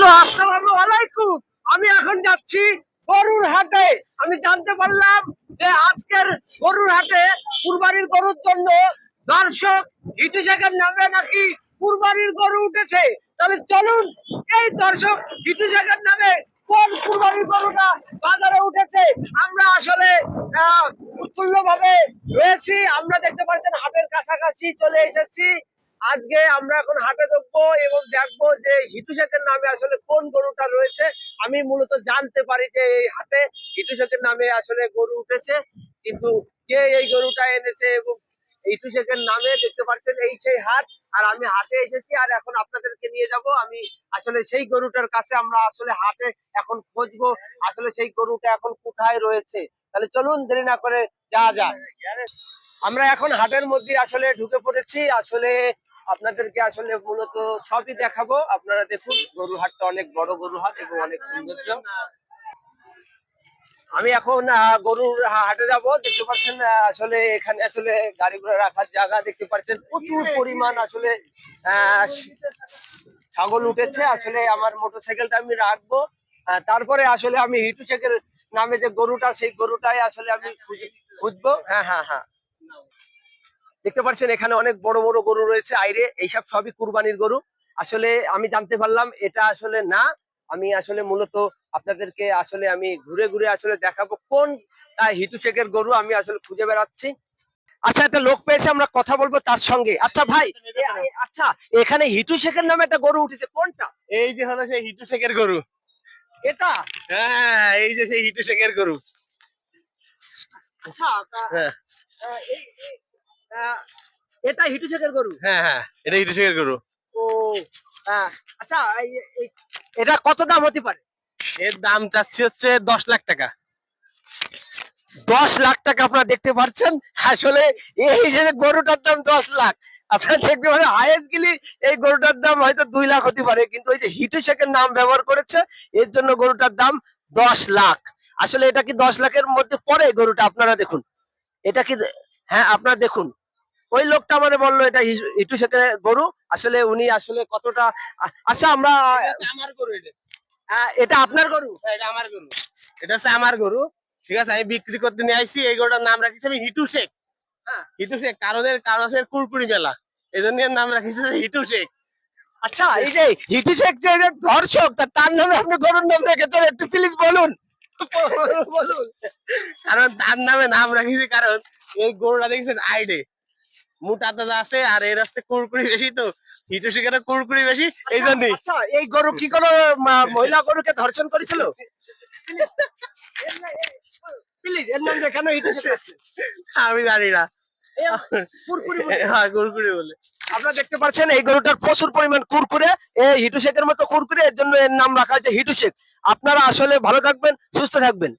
Hello আসসালামু আলাইকুম, আমি এখন যাচ্ছি গরুর হাটে। আমি জানতে পারলাম যে আজকের গরুর হাটে কুরবানির গরুর জন্য দর্শক হিটু জায়গার নামে নাকি কুরবানির গরু উঠেছে। তাহলে চলুন এই দর্শক হিটু জায়গার নামে কোন কুরবানির গরুটা বাজারে উঠেছে? আমরা আসলে উৎফুল্ল ভাবে রয়েছি। আমরা দেখতে পাচ্ছেন হাটের কাছাকাছি চলে এসেছি। আজকে আমরা এখন হাটে দেখব এবং দেখব যে হিটু শেখের নামে আসলে কোন গরুটা রয়েছে। আমি মূলত জানতে পারি যে এই হাটে হিটু শেখের নামে আসলে গরু উঠেছে, কিন্তু কে এই গরুটা এনেছে এবং হিটু শেখের নামে দেখতে পাচ্ছেন এই সেই হাট। আর আমি হাটে এসেছি আর এখন আপনাদেরকে নিয়ে যাব। আমি আসলে সেই গরুটার কাছে আমরা আসলে হাটে এখন খুঁজবো, আসলে সেই গরুটা এখন কোথায় রয়েছে। তাহলে চলুন দেরি না করে যাওয়া যাক। আমরা এখন হাটের মধ্যে আসলে ঢুকে পড়েছি। আসলে আপনাদেরকে আসলে মূলত সবই দেখাবো। আপনারা দেখুন গরু হাটটা অনেক বড় গরু হাট এবং অনেক সৌন্দর্য। আমি এখন গরুর হাটে যাব। দেখতে পাচ্ছেন আসলে এখানে আসলে গাড়ি ঘোড়া রাখার জায়গা দেখতে পাচ্ছেন। প্রচুর পরিমাণ আসলে ছাগল উঠেছে। আসলে আমার মোটরসাইকেলটা আমি রাখব। তারপরে আসলে আমি হিটু শেখের নামে যে গরুটা, সেই গরুটাই আসলে আমি খুঁজে- খুঁজবো। হ্যাঁ হ্যাঁ হ্যাঁ। দেখতে পাচ্ছেন এখানে অনেক বড় বড় গরু রয়েছে। আইরে এইসব সবই কুরবানির গরু। আসলে আমি জানতে পারলাম এটা আসলে না। আমি আসলে মূলত আপনাদেরকে আসলে আমি ঘুরে ঘুরে আসলে দেখাবো কোন হিটু শেখের গরু আমি আসলে খুঁজে বেড়াচ্ছি। আচ্ছা একটা লোক পেয়েছে আমরা কথা বলব তার সঙ্গে। আচ্ছা ভাই আচ্ছা এখানে হিটু শেখের নামে একটা গরু উঠেছে কোনটা? এই যে হলো সেই হিটু শেখের গরু। এটা? হ্যাঁ এই যে সেই হিটু শেখের গরু। আচ্ছা হ্যাঁ এটা হিটু শেখের গরু? হ্যাঁ হ্যাঁ এটা হিটু শেখের গরু। ও আহ, আচ্ছা এটা কত দাম হতে পারে? এর দাম চাচ্ছি হচ্ছে দশ লাখ টাকা। দশ লাখ টাকা আপনারা দেখতে পাচ্ছেন আসলে এই যে গরুটার দাম দশ লাখ আপনারা দেখতে পারেন হায়েস্ট গেলি এই গরুটার দাম হয়তো দুই লাখ হতে পারে কিন্তু ওই যে হিটু শেখের নাম ব্যবহার করেছে এর জন্য গরুটার দাম দশ লাখ। আসলে এটা কি দশ লাখের মধ্যে পড়ে গরুটা? আপনারা দেখুন। এটা কি হ্যাঁ আপনারা দেখুন। ওই লোকটা মানে বলল এটা হিটু শেখের গরু আসলে উনি আসলে কতটা আচ্ছা আমরা আমার গরু এটা। এটা আপনার গরু? হ্যাঁ, এটা আমার গরু। এটা হচ্ছে আমার গরু। ঠিক আছে আমি বিক্রি করতে নিয়ে আইছি এই গরুটার নাম রাখিছি আমি হিটু শেখ। হ্যাঁ। হিটু শেখ কারণের কারণ আছে কুরকুরি মেলা। এই জন্য নাম রাখিছি হিটু শেখ। আচ্ছা এই যে হিটু শেখ যে ধর্ষক তার নামে আপনি গরুর নাম রেখেছেন একটু প্লিজ বলুন বলুন। কারণ তার নামে নাম রাখিছি কারণ এই গরুটা দেখছেন আইডে। মোটা তাজা আছে আর এর কুরকুরি বেশি তো। হিটু শেখের কুরকুরি বেশি এই জন্যই আচ্ছা এই গরু কি কোনো মহিলা গরুকে ধর্ষণ করেছিল? প্লিজ এর নাম যেখানে হিটু আমি জানি না। এ, হ্যাঁ কুরকুরি বলে। আপনারা দেখতে পাচ্ছেন এই গরুটার প্রচুর পরিমাণ কুরকুরে। এই হিটু শেখের মতো কুরকুরে এর জন্য এর নাম রাখা হয়েছে হিটু শেখ। আপনারা আসলে ভালো থাকবেন সুস্থ থাকবেন।